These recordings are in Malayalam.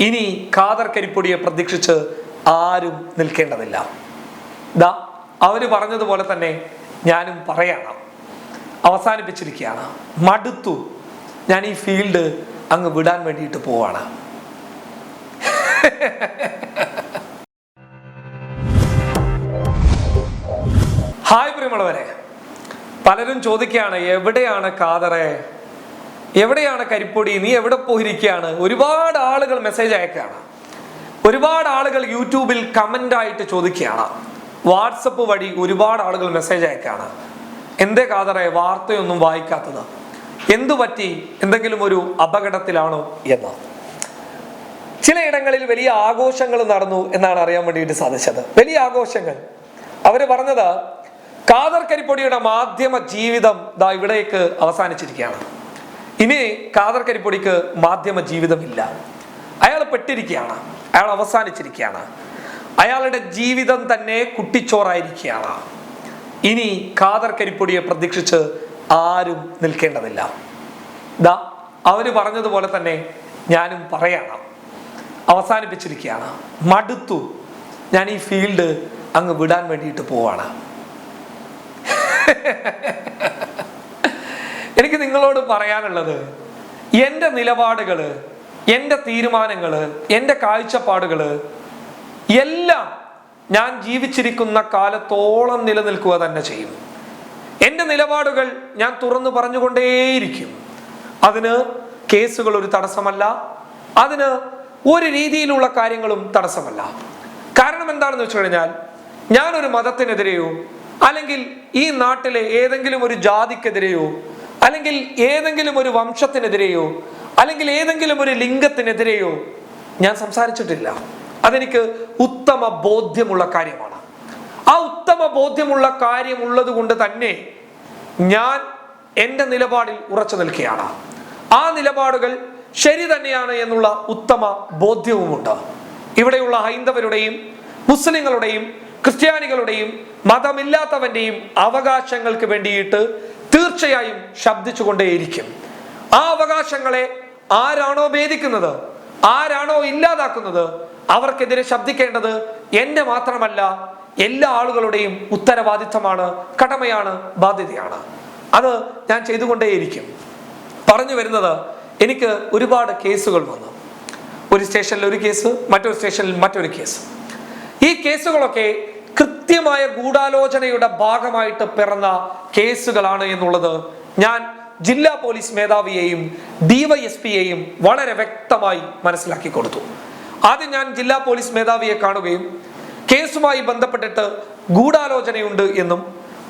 ഇനി ഖാദർ കരിപ്പൊടിയെ പ്രതീക്ഷിച്ച് ആരും നിൽക്കേണ്ടതില്ല. ദാ അവർ പറഞ്ഞതുപോലെ തന്നെ ഞാനും പറയണം. അവസാനിപ്പിച്ചിരിക്കുകയാണ്. മടുത്തു. ഞാൻ ഈ ഫീൽഡ് അങ്ങ് വിടാൻ വേണ്ടിയിട്ട് പോവാണ്. ഹായ് പ്രിയമുള്ളവരെ. പലരും ചോദിക്കുകയാണ് എവിടെയാണ് കാതറെ? എവിടെയാണ് കരിപ്പൊടി? നീ എവിടെ പോയിരിക്കുകയാണ്? ഒരുപാട് ആളുകൾ മെസ്സേജ് അയക്കുകയാണ്. ഒരുപാട് ആളുകൾ യൂട്യൂബിൽ കമന്റ് ആയിട്ട് ചോദിക്കുകയാണ്. വാട്സപ്പ് വഴി ഒരുപാട് ആളുകൾ മെസ്സേജ് അയക്കുകയാണ്. എന്തേ കാതറെ വാർത്തയൊന്നും വായിക്കാത്തത്? എന്തു പറ്റി? എന്തെങ്കിലും ഒരു അപകടത്തിലാണോ എന്ന്. ചിലയിടങ്ങളിൽ വലിയ ആഘോഷങ്ങൾ നടന്നു എന്നാണ് അറിയാൻ വേണ്ടിയിട്ട് സാധിച്ചത്. വലിയ ആഘോഷങ്ങൾ. അവർ പറഞ്ഞത് കാദർ കരിപ്പൊടിയുടെ മാധ്യമ ജീവിതം ദാ ഇവിടേക്ക് അവസാനിച്ചിരിക്കുകയാണ്. ഇനി കാദർ കരിപ്പൊടിക്ക് മാധ്യമ ജീവിതമില്ല. അയാൾ പെട്ടിരിക്കുകയാണ്. അയാൾ അവസാനിച്ചിരിക്കുകയാണ്. അയാളുടെ ജീവിതം തന്നെ കുട്ടിച്ചോറായിരിക്കുകയാണ്. ഇനി കാദർ കരിപ്പൊടിയെ പ്രതീക്ഷിച്ച് ആരും നിൽക്കേണ്ടതില്ല. ദാ അവർ പറഞ്ഞതുപോലെ തന്നെ ഞാനും പറയണം. അവസാനിപ്പിച്ചിരിക്കുകയാണ്. മടുത്തു. ഞാൻ ഈ ഫീൽഡ് അങ്ങ് വിടാൻ വേണ്ടിയിട്ട് പോവാണ്. എനിക്ക് നിങ്ങളോട് പറയാനുള്ളത് എന്റെ നിലപാടുകൾ എന്റെ തീരുമാനങ്ങൾ എന്റെ കാഴ്ചപ്പാടുകൾ എല്ലാം ഞാൻ ജീവിച്ചിരിക്കുന്ന കാലത്തോളം നിലനിൽക്കുക തന്നെ ചെയ്യും. എന്റെ നിലപാടുകൾ ഞാൻ തുറന്നു പറഞ്ഞുകൊണ്ടേയിരിക്കും. അതിന് കേസുകൾ ഒരു തടസ്സമല്ല അതിന് ഒരു രീതിയിലുള്ള കാര്യങ്ങളും തടസ്സമല്ല. കാരണം എന്താണെന്ന് വെച്ച് കഴിഞ്ഞാൽ ഞാനൊരു മതത്തിനെതിരെയോ അല്ലെങ്കിൽ ഈ നാട്ടിലെ ഏതെങ്കിലും ഒരു ജാതിക്കെതിരെയോ അല്ലെങ്കിൽ ഏതെങ്കിലും ഒരു വംശത്തിനെതിരെയോ അല്ലെങ്കിൽ ഏതെങ്കിലും ഒരു ലിംഗത്തിനെതിരെയോ ഞാൻ സംസാരിച്ചിട്ടില്ല. അതെനിക്ക് ഉത്തമ ബോധ്യമുള്ള കാര്യമാണ്. ആ ഉത്തമ ബോധ്യമുള്ള കാര്യമുള്ളത് കൊണ്ട് തന്നെ ഞാൻ എന്റെ നിലപാടിൽ ഉറച്ചു നിൽക്കുകയാണ്. ആ നിലപാടുകൾ ശരി തന്നെയാണ് എന്നുള്ള ഉത്തമ ബോധ്യവുമുണ്ട്. ഇവിടെയുള്ള ഹൈന്ദവരുടെയും മുസ്ലിങ്ങളുടെയും ക്രിസ്ത്യാനികളുടെയും മതമില്ലാത്തവന്റെയും അവകാശങ്ങൾക്ക് വേണ്ടിയിട്ട് തീർച്ചയായും ശബ്ദിച്ചുകൊണ്ടേയിരിക്കും. ആ അവകാശങ്ങളെ ആരാണോ ഭേദിക്കുന്നത് ആരാണോ ഇല്ലാതാക്കുന്നത് അവർക്കെതിരെ ശബ്ദിക്കേണ്ടത് എന്റെ മാത്രമല്ല എല്ലാ ആളുകളുടെയും ഉത്തരവാദിത്തമാണ് കടമയാണ് ബാധ്യതയാണ്. അത് ഞാൻ ചെയ്തുകൊണ്ടേയിരിക്കും. പറഞ്ഞു വരുന്നത് എനിക്ക് ഒരുപാട് കേസുകൾ വന്നു. ഒരു സ്റ്റേഷനിൽ ഒരു കേസ് മറ്റൊരു സ്റ്റേഷനിൽ മറ്റൊരു കേസ്. ഈ കേസുകളൊക്കെ കൃത്യമായ ഗൂഢാലോചനയുടെ ഭാഗമായിട്ട് പിറന്ന കേസുകളാണ് എന്നുള്ളത് ഞാൻ ജില്ലാ പോലീസ് മേധാവിയെയും ഡിവൈഎസ്പിയെയും വളരെ വ്യക്തമായി മനസ്സിലാക്കി കൊടുത്തു. ആദ്യം ഞാൻ ജില്ലാ പോലീസ് മേധാവിയെ കാണുകയും കേസുമായി ബന്ധപ്പെട്ടിട്ട് ഗൂഢാലോചനയുണ്ട് എന്നും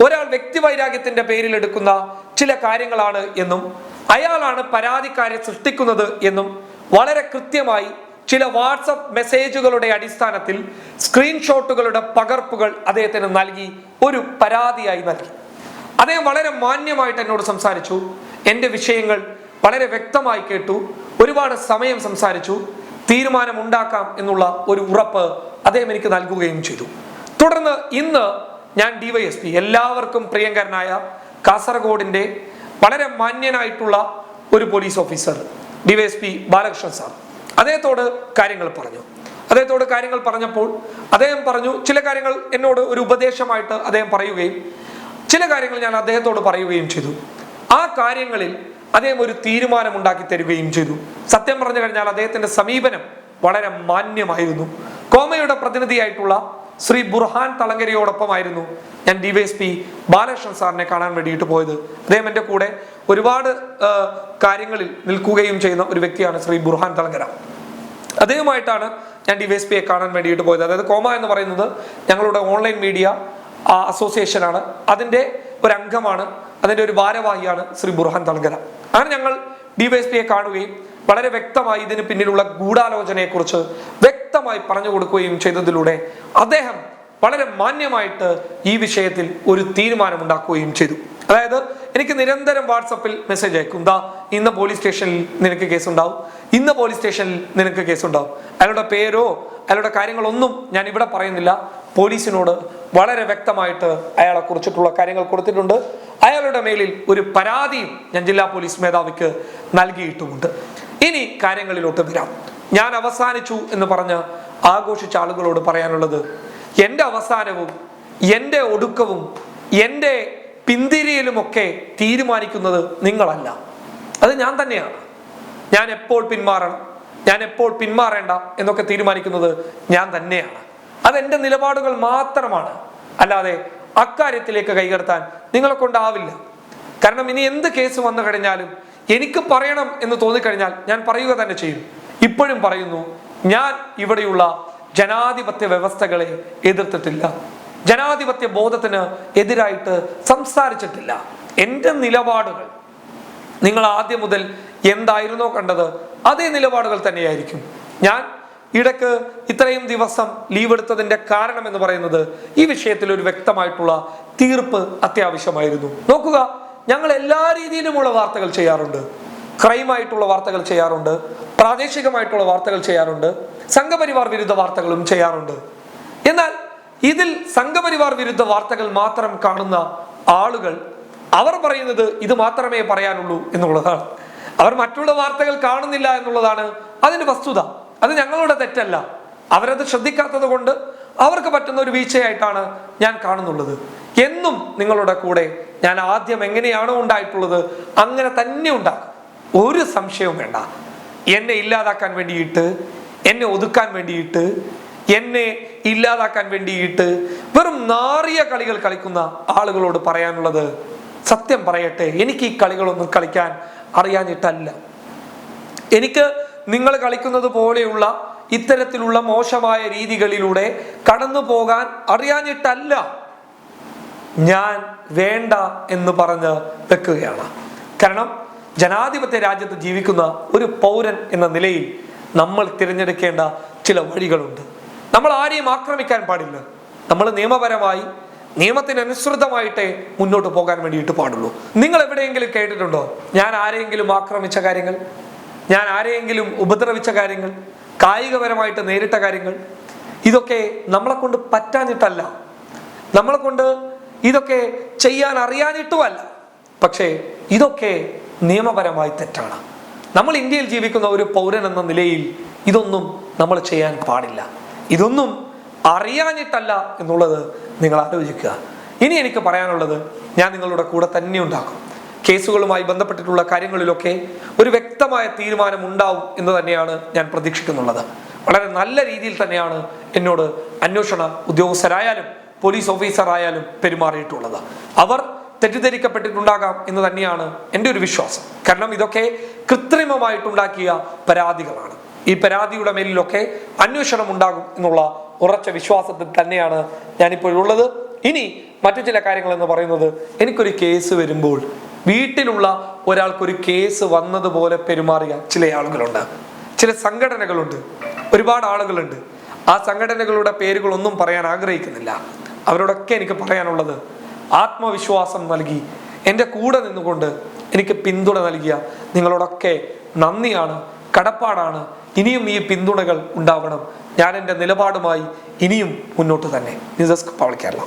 ഒരാൾ വ്യക്തിവൈരാഗ്യത്തിന്റെ പേരിൽ എടുക്കുന്ന ചില കാര്യങ്ങളാണ് എന്നും അയാളാണ് പരാതിക്കാരെ സൃഷ്ടിക്കുന്നത് എന്നും വളരെ കൃത്യമായി ചില വാട്സപ്പ് മെസ്സേജുകളുടെ അടിസ്ഥാനത്തിൽ സ്ക്രീൻഷോട്ടുകളുടെ പകർപ്പുകൾ അദ്ദേഹത്തിന് നൽകി ഒരു പരാതിയായി നൽകി. അദ്ദേഹം വളരെ മാന്യമായിട്ട് എന്നോട് സംസാരിച്ചു. എന്റെ വിഷയങ്ങൾ വളരെ വ്യക്തമായി കേട്ടു. ഒരുപാട് സമയം സംസാരിച്ചു. തീരുമാനം ഉണ്ടാക്കാം എന്നുള്ള ഒരു ഉറപ്പ് അദ്ദേഹം എനിക്ക് നൽകുകയും ചെയ്തു. തുടർന്ന് ഇന്ന് ഞാൻ ഡിവൈഎസ്പി എല്ലാവർക്കും പ്രിയങ്കരനായ കാസർഗോഡിന്റെ വളരെ മാന്യനായിട്ടുള്ള ഒരു police officer DYSP Balakrishnan sir. അദ്ദേഹത്തോട് കാര്യങ്ങൾ പറഞ്ഞു. അദ്ദേഹത്തോട് കാര്യങ്ങൾ പറഞ്ഞപ്പോൾ അദ്ദേഹം പറഞ്ഞു ചില കാര്യങ്ങൾ എന്നോട് ഒരു ഉപദേശമായിട്ട് അദ്ദേഹം പറയുകയും ചില കാര്യങ്ങൾ ഞാൻ അദ്ദേഹത്തോട് പറയുകയും ചെയ്തു. ആ കാര്യങ്ങളിൽ അദ്ദേഹം ഒരു തീരുമാനം ഉണ്ടാക്കി തരികയും ചെയ്തു. സത്യം പറഞ്ഞു കഴിഞ്ഞാൽ അദ്ദേഹത്തിന്റെ സമീപനം വളരെ മാന്യമായിരുന്നു. കോമയുടെ പ്രതിനിധിയായിട്ടുള്ള ശ്രീ ബുർഹാൻ തളങ്കരയോടൊപ്പമായിരുന്നു ഞാൻ ഡി വൈ ബാലകൃഷ്ണൻ സാറിനെ കാണാൻ വേണ്ടിയിട്ട് പോയത്. അദ്ദേഹം എന്റെ കൂടെ ഒരുപാട് കാര്യങ്ങളിൽ നിൽക്കുകയും ചെയ്യുന്ന ഒരു വ്യക്തിയാണ് ശ്രീ ബുർഹാൻ തളങ്കര. അദ്ദേഹമായിട്ടാണ് ഞാൻ ഡി വൈ എസ് പിയെ കാണാൻ വേണ്ടിയിട്ട് പോയത്. അതായത് കോമ എന്ന് പറയുന്നത് ഞങ്ങളുടെ ഓൺലൈൻ മീഡിയ അസോസിയേഷനാണ് അതിന്റെ ഒരു അംഗമാണ് അതിന്റെ ഒരു ഭാരവാഹിയാണ് ശ്രീ ബുർഹാൻ തളങ്കര അങ്ങനെ ഞങ്ങൾ ഡിവൈഎസ്പിയെ കാണുകയും വളരെ വ്യക്തമായി ഇതിന് പിന്നിലുള്ള ഗൂഢാലോചനയെക്കുറിച്ച് വ്യക്തമായി പറഞ്ഞു കൊടുക്കുകയും ചെയ്തതിലൂടെ അദ്ദേഹം വളരെ മാന്യമായിട്ട് ഈ വിഷയത്തിൽ ഒരു തീരുമാനമുണ്ടാക്കുകയും ചെയ്തു. അതായത് എനിക്ക് നിരന്തരം വാട്സപ്പിൽ മെസ്സേജ് അയക്കും. ദാ ഇന്ന് പോലീസ് സ്റ്റേഷനിൽ നിനക്ക് കേസ് ഉണ്ടാവും ഇന്ന് പോലീസ് സ്റ്റേഷനിൽ നിനക്ക് കേസ് ഉണ്ടാവും അയാളുടെ പേരോ അയാളുടെ കാര്യങ്ങളൊന്നും ഞാൻ ഇവിടെ പറയുന്നില്ല. പോലീസിനോട് വളരെ വ്യക്തമായിട്ട് അയാളെ കുറിച്ചിട്ടുള്ള കാര്യങ്ങൾ കൊടുത്തിട്ടുണ്ട്. അയാളുടെ മേലിൽ ഒരു പരാതിയും ഞാൻ ജില്ലാ പോലീസ് മേധാവിക്ക് നൽകിയിട്ടുമുണ്ട്. ഇനി കാര്യങ്ങളിലോട്ട് വരാം. ഞാൻ അവസാനിച്ചു എന്ന് പറഞ്ഞ് ആഘോഷിച്ച ആളുകളോട് പറയാനുള്ളത് എന്റെ അവസാനവും എന്റെ ഒടുക്കവും എന്റെ പിന്തിരിയലുമൊക്കെ തീരുമാനിക്കുന്നത് നിങ്ങളല്ല. അത് ഞാൻ തന്നെയാണ്. ഞാൻ എപ്പോൾ പിന്മാറണം ഞാൻ എപ്പോൾ പിന്മാറേണ്ട എന്നൊക്കെ തീരുമാനിക്കുന്നത് ഞാൻ തന്നെയാണ്. അതെന്റെ നിലപാടുകൾ മാത്രമാണ്. അല്ലാതെ അക്കാര്യത്തിലേക്ക് കൈകടത്താൻ നിങ്ങളെ കൊണ്ടാവില്ല. കാരണം ഇനി എന്ത് കേസ് വന്നു കഴിഞ്ഞാലും എനിക്ക് പറയണം എന്ന് തോന്നിക്കഴിഞ്ഞാൽ ഞാൻ പറയുക തന്നെ ചെയ്യും. ഇപ്പോഴും പറയുന്നു ഞാൻ ഇവിടെയുള്ള ജനാധിപത്യ വ്യവസ്ഥകളെ എതിർത്തിട്ടില്ല. ജനാധിപത്യ ബോധത്തിന് എതിരായിട്ട് സംസാരിച്ചിട്ടില്ല. എന്റെ നിലപാടുകൾ നിങ്ങൾ ആദ്യം മുതൽ എന്തായിരുന്നോ കണ്ടത് അതേ നിലപാടുകൾ തന്നെയായിരിക്കും. ഞാൻ ഇടയ്ക്ക് ഇത്രയും ദിവസം ലീവ് എടുത്തതിന്റെ കാരണം എന്ന് പറയുന്നത് ഈ വിഷയത്തിൽ ഒരു വ്യക്തമായിട്ടുള്ള തീർപ്പ് അത്യാവശ്യമായിരുന്നു. നോക്കുക ഞങ്ങൾ എല്ലാ രീതിയിലുമുള്ള വാർത്തകൾ ചെയ്യാറുണ്ട്. ക്രൈമായിട്ടുള്ള വാർത്തകൾ ചെയ്യാറുണ്ട് പ്രാദേശികമായിട്ടുള്ള വാർത്തകൾ ചെയ്യാറുണ്ട് സംഘപരിവാർ വിരുദ്ധ വാർത്തകളും ചെയ്യാറുണ്ട്. എന്നാൽ ഇതിൽ സംഘപരിവാർ വിരുദ്ധ വാർത്തകൾ മാത്രം കാണുന്ന ആളുകൾ അവർ പറയുന്നത് ഇത് മാത്രമേ പറയാനുള്ളൂ എന്നുള്ളതാണ്. അവർ മറ്റുള്ള വാർത്തകൾ കാണുന്നില്ല എന്നുള്ളതാണ് അതിന്റെ വസ്തുത. അത് ഞങ്ങളുടെ തെറ്റല്ല. അവരത് ശ്രദ്ധിക്കാത്തത് കൊണ്ട് അവർക്ക് പറ്റുന്ന ഒരു വീഴ്ചയായിട്ടാണ് ഞാൻ കാണുന്നുള്ളത്. എന്നും നിങ്ങളുടെ കൂടെ ഞാൻ ആദ്യം എങ്ങനെയാണോ ഉണ്ടായിട്ടുള്ളത് അങ്ങനെ തന്നെ ഉണ്ടാകും ഒരു സംശയവും വേണ്ട. എന്നെ ഇല്ലാതാക്കാൻ വേണ്ടിയിട്ട് എന്നെ ഒതുക്കാൻ വേണ്ടിയിട്ട് എന്നെ ഇല്ലാതാക്കാൻ വേണ്ടിയിട്ട് വെറും നാറിയ കളികൾ കളിക്കുന്ന ആളുകളോട് പറയാനുള്ളത് സത്യം പറയട്ടെ. എനിക്ക് ഈ കളികളൊന്നും കളിക്കാൻ അറിയാഞ്ഞിട്ടല്ല. എനിക്ക് നിങ്ങൾ കളിക്കുന്നത് പോലെയുള്ള ഇത്തരത്തിലുള്ള മോശമായ രീതികളിലൂടെ കടന്നു പോകാൻ അറിയാനിട്ടല്ല ഞാൻ വേണ്ട എന്ന് പറഞ്ഞ് വെക്കുകയാണ്. കാരണം ജനാധിപത്യ രാജ്യത്ത് ജീവിക്കുന്ന ഒരു പൗരൻ എന്ന നിലയിൽ നമ്മൾ തിരഞ്ഞെടുക്കേണ്ട ചില വഴികളുണ്ട്. നമ്മൾ ആരെയും ആക്രമിക്കാൻ പാടില്ല. നമ്മൾ നിയമപരമായി നിയമത്തിനനുസൃതമായിട്ടേ മുന്നോട്ട് പോകാൻ വേണ്ടിയിട്ട് പാടുള്ളൂ. നിങ്ങൾ എവിടെയെങ്കിലും കേട്ടിട്ടുണ്ടോ? ഞാൻ ആരെയെങ്കിലും ആക്രമിച്ച കാര്യങ്ങൾ? ഞാൻ ആരെയെങ്കിലും ഉപദ്രവിച്ച കാര്യങ്ങൾ കായികപരമായിട്ട് നേരിട്ട കാര്യങ്ങൾ ഇതൊക്കെ നമ്മളെ കൊണ്ട് പറ്റാഞ്ഞിട്ടല്ല. നമ്മളെ കൊണ്ട് ഇതൊക്കെ ചെയ്യാൻ അറിയാനിട്ടുമല്ല പക്ഷേ ഇതൊക്കെ നിയമപരമായി തെറ്റാണ്. നമ്മൾ ഇന്ത്യയിൽ ജീവിക്കുന്ന ഒരു പൗരൻ എന്ന നിലയിൽ ഇതൊന്നും നമ്മൾ ചെയ്യാൻ പാടില്ല. ഇതൊന്നും അറിയാനിട്ടല്ല എന്നുള്ളത് നിങ്ങൾ ആലോചിക്കുക. ഇനി എനിക്ക് പറയാനുള്ളത് ഞാൻ നിങ്ങളുടെ കൂടെ തന്നെ ഉണ്ടാക്കും. കേസുകളുമായി ബന്ധപ്പെട്ടിട്ടുള്ള കാര്യങ്ങളിലൊക്കെ ഒരു വ്യക്തമായ തീരുമാനം ഉണ്ടാവും എന്ന് തന്നെയാണ് ഞാൻ പ്രതീക്ഷിക്കുന്നുള്ളത്. വളരെ നല്ല രീതിയിൽ തന്നെയാണ് എന്നോട് അന്വേഷണ ഉദ്യോഗസ്ഥരായാലും പോലീസ് ഓഫീസർ ആയാലും പെരുമാറിയിട്ടുള്ളത്. അവർ തെറ്റിദ്ധരിക്കപ്പെട്ടിട്ടുണ്ടാകാം എന്ന് തന്നെയാണ് എന്റെ ഒരു വിശ്വാസം. കാരണം ഇതൊക്കെ കൃത്രിമമായിട്ടുണ്ടാക്കിയ പരാതികളാണ്. ഈ പരാതിയുടെ മേലിലൊക്കെ അന്വേഷണം ഉണ്ടാകും എന്നുള്ള ഉറച്ച വിശ്വാസത്തിൽ തന്നെയാണ് ഞാനിപ്പോഴുള്ളത്. ഇനി മറ്റു ചില കാര്യങ്ങൾ എന്ന് പറയുന്നത് എനിക്കൊരു കേസ് വരുമ്പോൾ വീട്ടിലുള്ള ഒരാൾക്കൊരു കേസ് വന്നതുപോലെ പെരുമാറിയ ചില ആളുകളുണ്ട്. ചില സംഘടനകളുണ്ട്. ഒരുപാട് ആളുകളുണ്ട്. ആ സംഘടനകളുടെ പേരുകളൊന്നും പറയാൻ ആഗ്രഹിക്കുന്നില്ല. അവരോടൊക്കെ എനിക്ക് പറയാനുള്ളത് ആത്മവിശ്വാസം നൽകി എന്റെ കൂടെ നിന്നുകൊണ്ട് എനിക്ക് പിന്തുണ നൽകിയ നിങ്ങളോടൊക്കെ നന്ദിയാണ് കടപ്പാടാണ്. ഇനിയും ഈ പിന്തുണകൾ ഉണ്ടാവണം. ഞാൻ എന്റെ നിലപാടുമായി ഇനിയും മുന്നോട്ട് തന്നെ. News desk Kerala.